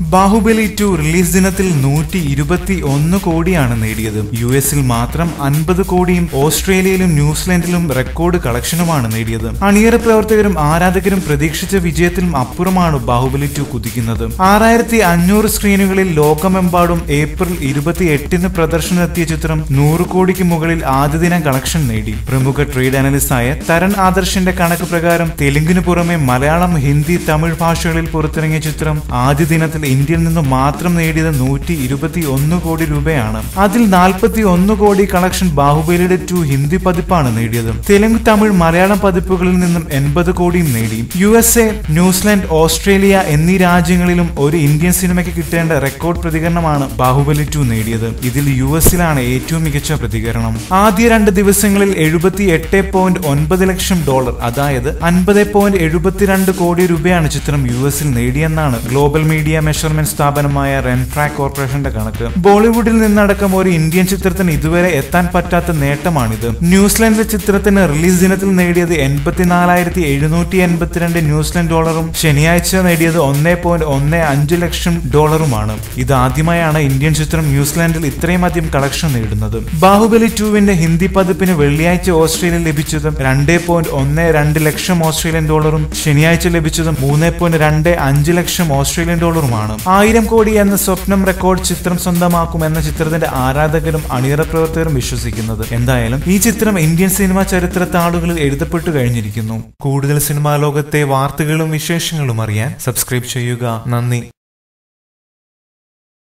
Baahubali to release ദിനത്തിൽ നൂറ്റി ഇരുപത്തി ഒന്ന് കോടിയാണ് നേടിയത്. യു എസിൽ മാത്രം അൻപത് കോടിയും ഓസ്ട്രേലിയയിലും ന്യൂസിലൻഡിലും റെക്കോർഡ് കളക്ഷനുമാണ് നേടിയത്. അണിയറ പ്രവർത്തകരും ആരാധകരും പ്രതീക്ഷിച്ച വിജയത്തിലും അപ്പുറമാണ് ബാഹുബലി ടു കുതിക്കുന്നത്. ആറായിരത്തി അഞ്ഞൂറ് സ്ക്രീനുകളിൽ ലോകമെമ്പാടും ഏപ്രിൽ ഇരുപത്തി എട്ടിന് പ്രദർശനത്തിയ ചിത്രം നൂറ് കോടിക്ക് മുകളിൽ ആദ്യ ദിന കളക്ഷൻ നേടി. പ്രമുഖ ട്രേഡ് അനലിസ്റ്റായ തരൺ ആദർശിന്റെ കണക്ക് പ്രകാരം തെലുങ്കിന് പുറമെ മലയാളം ഹിന്ദി തമിഴ് ഭാഷകളിൽ പുറത്തിറങ്ങിയ ചിത്രം ആദ്യ ദിനത്തിൽ ഇന്ത്യയിൽ നിന്ന് മാത്രം നേടിയത് നൂറ്റി ഇരുപത്തി ഒന്ന് കോടി രൂപയാണ്. അതിൽ നാൽപ്പത്തി ഒന്ന് കോടി കളക്ഷൻ ബാഹുബലിയുടെ ടു ഹിന്ദി പതിപ്പാണ് നേടിയത്. തെലുങ്ക് തമിഴ് മലയാളം പതിപ്പുകളിൽ നിന്നും എൺപത് കോടിയും നേടി. U S A New Zealand Australia എന്നീ രാജ്യങ്ങളിലും ഒരു ഇന്ത്യൻ സിനിമയ്ക്ക് കിട്ടേണ്ട റെക്കോർഡ് പ്രതികരണമാണ് ബാഹുബലി ടു നേടിയത്. ഇതിൽ യു എസിലാണ് ഏറ്റവും മികച്ച പ്രതികരണം. ആദ്യ രണ്ട് ദിവസങ്ങളിൽ എഴുപത്തി എട്ട് പോയിന്റ് ഒൻപത് ലക്ഷം ഡോളർ അതായത് അൻപത് പോയിന്റ് എഴുപത്തിരണ്ട് കോടി രൂപയാണ് ചിത്രം യു എസിൽ നേടിയെന്നാണ് ഗ്ലോബൽ മീഡിയ മെഷർമെന്റ് സ്ഥാപനമായ റെൻട്രാക് കോർപ്പറേഷന്റെ കണക്ക്. ബോളിവുഡിൽ നിന്നടക്കം ഒരു ഇന്ത്യൻ ചിത്രത്തിന് ഇതുവരെ എത്താൻ പറ്റാത്ത നേട്ടമാണിത്. ന്യൂസിലൻഡിലെ ചിത്രത്തിന് റിലീസ് ദിനത്തിൽ നേടിയത് എൺപത്തിനാലായിരത്തി എഴുന്നൂറ്റി എൺപത്തിരണ്ട് ന്യൂസിലാൻഡ് ഡോളറും ശനിയാഴ്ച നേടിയത് ഒന്നേ പോയിന്റ് ഒന്ന് അഞ്ച് ലക്ഷം ഡോളറുമാണ്. ഇതാദ്യമായാണ് ഇന്ത്യൻ ചിത്രം ന്യൂസിലൻഡിൽ ഇത്രയും അധികം കളക്ഷൻ നേടുന്നത്. ബാഹുബലി ടുവിന്റെ ഹിന്ദി പതിപ്പിന് വെള്ളിയാഴ്ച ഓസ്ട്രേലിയ ലഭിച്ചതും രണ്ടേ പോയിന്റ് ഒന്ന് രണ്ട് ലക്ഷം ഓസ്ട്രേലിയൻ ഡോളറും ശനിയാഴ്ച ലഭിച്ചതും മൂന്ന് പോയിന്റ് രണ്ട് അഞ്ച് ലക്ഷം ഓസ്ട്രേലിയൻ ഡോളറുമാണ്. ആയിരം കോടി എന്ന സ്വപ്നം റെക്കോർഡ് ചിത്രം സ്വന്തമാക്കും എന്ന ചിത്രത്തിന്റെ ആരാധകരും അണിയറ പ്രവർത്തകരും വിശ്വസിക്കുന്നത്. എന്തായാലും ഈ ചിത്രം ഇന്ത്യൻ സിനിമാ ചരിത്രത്താളുകളിൽ എഴുതപ്പെട്ടു കഴിഞ്ഞിരിക്കുന്നു. കൂടുതൽ സിനിമാ ലോകത്തെ വാർത്തകളും വിശേഷങ്ങളും അറിയാൻ സബ്സ്ക്രൈബ് ചെയ്യുക. നന്ദി.